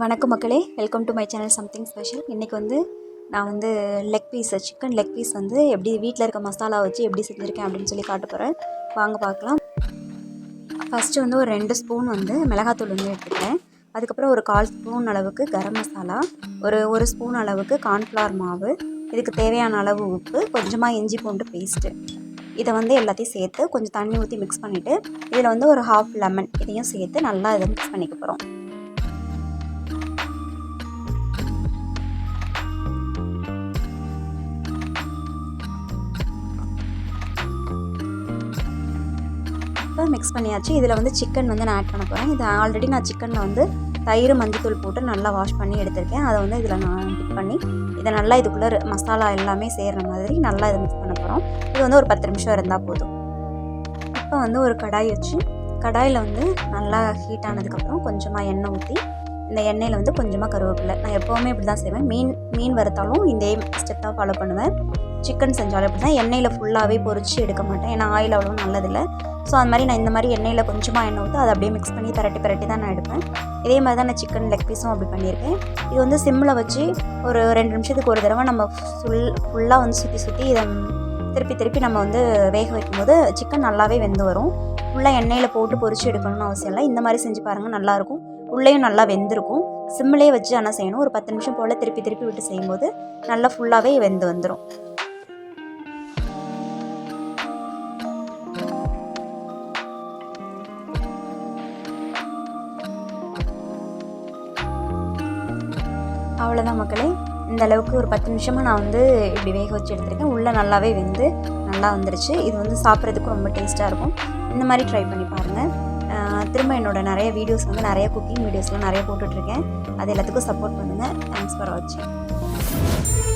வணக்கம் மக்களே. Welcome to my channel something special இன்றைக்கி வந்து நான் வந்து leg piece chicken leg piece வந்து எப்படி வீட்டில் இருக்க மசாலா வச்சு எப்படி செஞ்சுருக்கேன் அப்படின்னு சொல்லி காட்ட போகிறேன் வாங்க பார்க்கலாம். ஃபஸ்ட்டு வந்து ஒரு ரெண்டு ஸ்பூன் வந்து மிளகாத்தூள் வந்து எடுத்துக்கிட்டேன் அதுக்கப்புறம் ஒரு கால் ஸ்பூன் அளவுக்கு கரம் மசாலா ஒரு ஒரு ஸ்பூன் அளவுக்கு கார்ன்ஃப்ளவர் மாவு இதுக்கு தேவையான அளவு உப்பு கொஞ்சமாக இஞ்சி பூண்டு பேஸ்ட்டு இதை வந்து எல்லாத்தையும் சேர்த்து கொஞ்சம் தண்ணி ஊற்றி மிக்ஸ் பண்ணிவிட்டு இதில் வந்து ஒரு ஹாஃப் லெமன் இதையும் சேர்த்து நல்லா இதை மிக்ஸ் பண்ணிக்க போகிறோம் மிக்ஸ் பண்ணியாச்சு. இதில் வந்து சிக்கன் வந்து நான் ஆட் பண்ண போகிறேன் இது ஆல்ரெடி நான் சிக்கனில் வந்து தயிர் மஞ்சத்தூள் போட்டு நல்லா வாஷ் பண்ணி எடுத்திருக்கேன். அதை வந்து இதில் நான் மிக்ஸ் பண்ணி இதை நல்லா இதுக்குள்ளே மசாலா எல்லாமே சேர்கிற மாதிரி நல்லா இதை மிக்ஸ் பண்ண போகிறோம் இது வந்து ஒரு பத்து நிமிஷம் இருந்தால் போதும். இப்போ வந்து ஒரு கடாய் வச்சு கடாயில் வந்து நல்லா ஹீட் ஆனதுக்கப்புறம் கொஞ்சமாக எண்ணெய் ஊற்றி இந்த எண்ணெயில் வந்து கொஞ்சமாக கருவேப்பிலை. நான் எப்போவுமே இப்படி தான் செய்வேன். மீன் மீன் வறுத்தாலும் இந்த ஸ்டெப் தான் ஃபாலோ பண்ணுவேன். சிக்கன் செஞ்சாலும் எப்படி தான் எண்ணெயில் ஃபுல்லாகவே பொறிச்சு எடுக்க மாட்டேன். ஏன்னா ஆயில் அவ்வளோ நல்லதில்லை. ஸோ அந்த மாதிரி நான் இந்த மாதிரி எண்ணெயில் கொஞ்சமாக எண்ணெய் ஊற்றி அதை அப்படியே மிக்ஸ் பண்ணி பரட்டி பரட்டி தான் நான் எடுப்பேன். இதே மாதிரி தான் நான் சிக்கன் லெக் பீஸும் அப்படி பண்ணியிருக்கேன். இது வந்து சிம்மில் வச்சு ஒரு ரெண்டு நிமிஷத்துக்கு ஒரு தடவை நம்ம ஃபுல் ஃபுல்லாக வந்து சுற்றி சுற்றி இதை திருப்பி திருப்பி நம்ம வந்து வேக வைக்கும்போது சிக்கன் நல்லாவே வெந்து வரும். ஃபுல்லாக எண்ணெயில் போட்டு பொரிச்சு எடுக்கணும்னு அவசியம் இல்லை. இந்த மாதிரி செஞ்சு பாருங்கள் நல்லாயிருக்கும் உள்ளேயும் நல்லா வெந்திருக்கும். சிம்மிலே வச்சு ஆனால் செய்யணும். ஒரு பத்து நிமிஷம் போல் திருப்பி திருப்பி விட்டு செய்யும்போது நல்லா ஃபுல்லாகவே வெந்து வந்துடும் அவ்வளோதான் மக்களே. இந்த அளவுக்கு ஒரு பத்து நிமிஷமாக நான் வந்து இப்படி வேக வச்சு எடுத்திருக்கேன். உள்ளே நல்லாவே வெந்து நல்லா வந்துருச்சு. இது வந்து சாப்பிட்றதுக்கு ரொம்ப டேஸ்ட்டாக இருக்கும். இந்த மாதிரி ட்ரை பண்ணி பாருங்கள் திரும்ப என்னோடய நிறைய வீடியோஸ் வந்து நிறைய குக்கிங் வீடியோஸ்லாம் நிறைய போட்டுட்ருக்கேன். அது எல்லாத்துக்கும் சப்போர்ட் பண்ணுங்கள் தேங்க்ஸ் ஃபார் வாட்சிங்